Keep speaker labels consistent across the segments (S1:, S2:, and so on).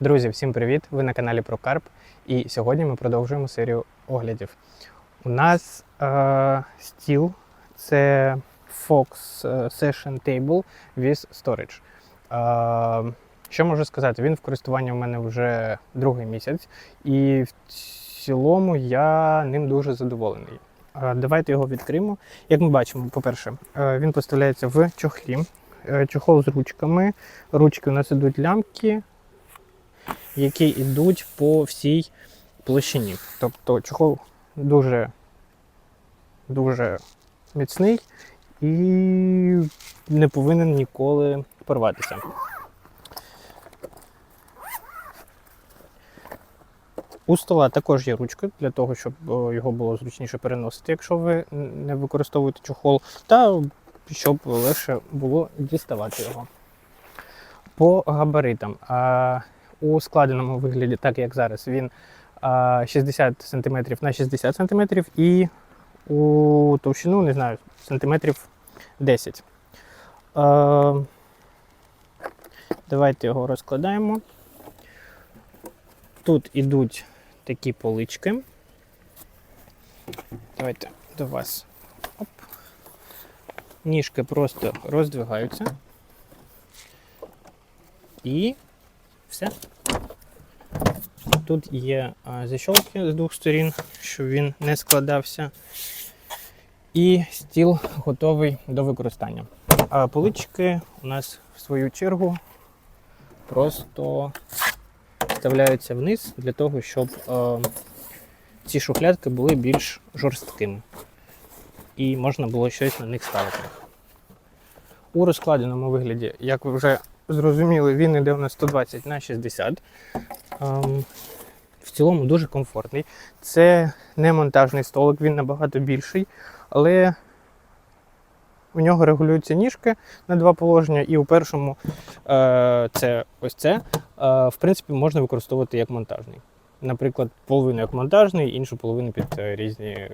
S1: Друзі, всім привіт! Ви на каналі ProCarp і сьогодні ми продовжуємо серію оглядів. У нас е, стіл це Fox е, Session Table with Storage. Е, що можу сказати? Він в користуванні у мене вже другий місяць, і в цілому я ним дуже задоволений. Е, давайте його відкриємо. Як ми бачимо, по-перше, е, він поставляється в чохлі. Е, Чохол з ручками. Ручки у нас ідуть лямки, які йдуть по всій площині. Тобто чохол дуже, дуже міцний і не повинен ніколи порватися. У стола також є ручка для того, щоб його було зручніше переносити, якщо ви не використовуєте чохол, та щоб легше було діставати його. По габаритам. У складеному вигляді, так як зараз, він 60 см на 60 см і у товщину, не знаю, сантиметрів 10. Давайте його розкладаємо. Тут ідуть такі полички. Давайте до вас. Оп. Ніжки просто роздвигаються. І все. Тут є а, з двох сторін, щоб він не складався. І стіл готовий до використання. А полички у нас в свою чергу просто вставляються вниз для того, щоб е, ці шухлядки були більш жорсткими. І можна було щось на них ставити. У розкладеному вигляді, як ви вже зрозуміли, він йде у нас 120 на 60. Ем, в цілому дуже комфортний. Це не монтажний столик, він набагато більший, але у нього регулюються ніжки на два положення, і у першому е, це ось це. Е, в принципі, можна використовувати як монтажний. Наприклад, половину як монтажний, іншу половину під е, різні,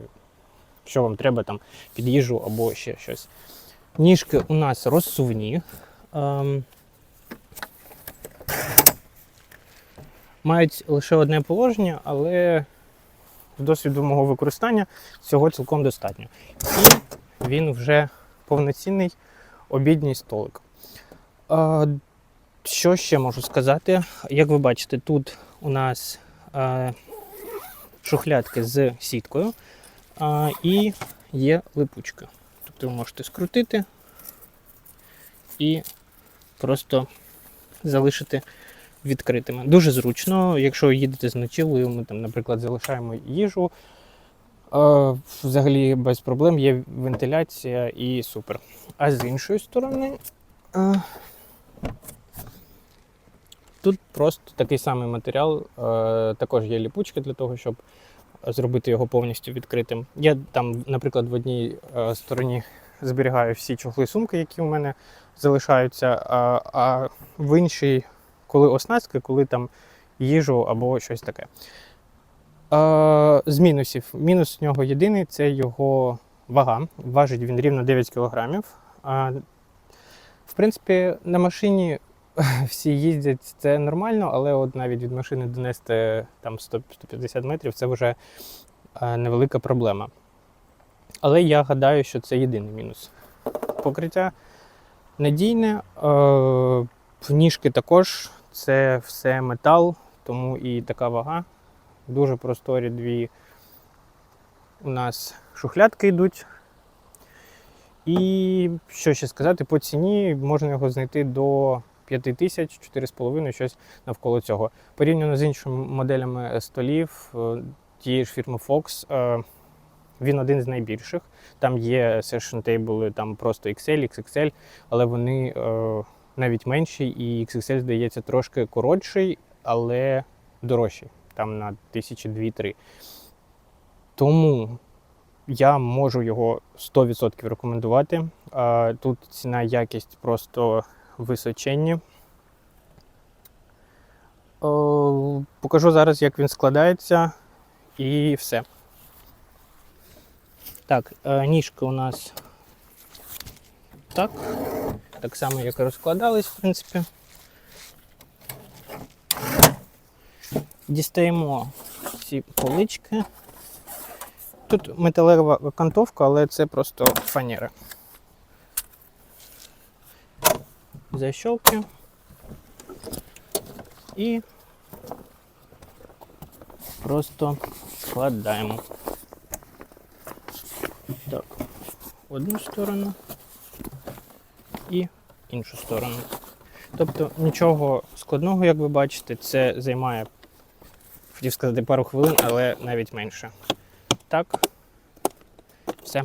S1: що вам треба, там, під їжу або ще щось. Ніжки у нас розсувні. Мають лише одне положення, але з досвіду мого використання цього цілком достатньо. І він вже повноцінний обідній столик. Що ще можу сказати? Як ви бачите, тут у нас шухлядки з сіткою і є липучка. Тобто ви можете скрутити і просто залишити відкритими. Дуже зручно, якщо їдете з ночівлею, ми там, наприклад, залишаємо їжу. Взагалі без проблем є вентиляція і супер. А з іншої сторони, тут просто такий самий матеріал, також є ліпучки для того, щоб зробити його повністю відкритим. Я там, наприклад, в одній стороні зберігаю всі чохли сумки, які у мене залишаються, а в іншій, коли оснастки, коли там їжу або щось таке. Е, з мінусів. Мінус в нього єдиний це його вага. Важить він рівно 9 кг. В принципі, на машині всі їздять, це нормально, але от навіть від машини донести там 150 метрів це вже е, невелика проблема. Але я гадаю, що це єдиний мінус. Покриття надійне, е, ніжки також, це все метал, тому і така вага. Дуже просторі дві у нас шухлядки йдуть. І що ще сказати, по ціні можна його знайти до 5 тисяч, 4,5, щось навколо цього. Порівняно з іншими моделями столів е, тієї ж фірми Fox, е, він один з найбільших. Там є session table, там просто XL, XXL, але вони е, навіть менші, і XXL, здається, трошки коротший, але дорожчий, там на тисячі дві-три. Тому я можу його 100% рекомендувати. Тут ціна якість просто височенні. Покажу зараз, як він складається, і все. Так, е, ніжки у нас так. Так само, як і розкладались, в принципі. Дістаємо ці полички. Тут металева окантовка, але це просто фанера. Защолки. І просто складаємо. Так, одну сторону і іншу сторону. Тобто нічого складного, як ви бачите, це займає, хотів сказати, пару хвилин, але навіть менше. Так. Все.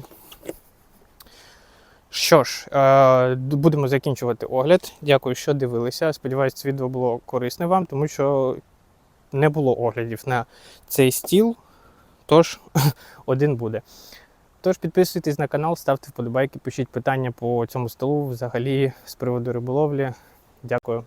S1: Що ж, е, будемо закінчувати огляд. Дякую, що дивилися. Сподіваюсь, це відео було корисне вам, тому що не було оглядів на цей стіл. Тож, один буде. Тож підписуйтесь на канал, ставте вподобайки, пишіть питання по цьому столу взагалі з приводу риболовлі. Дякую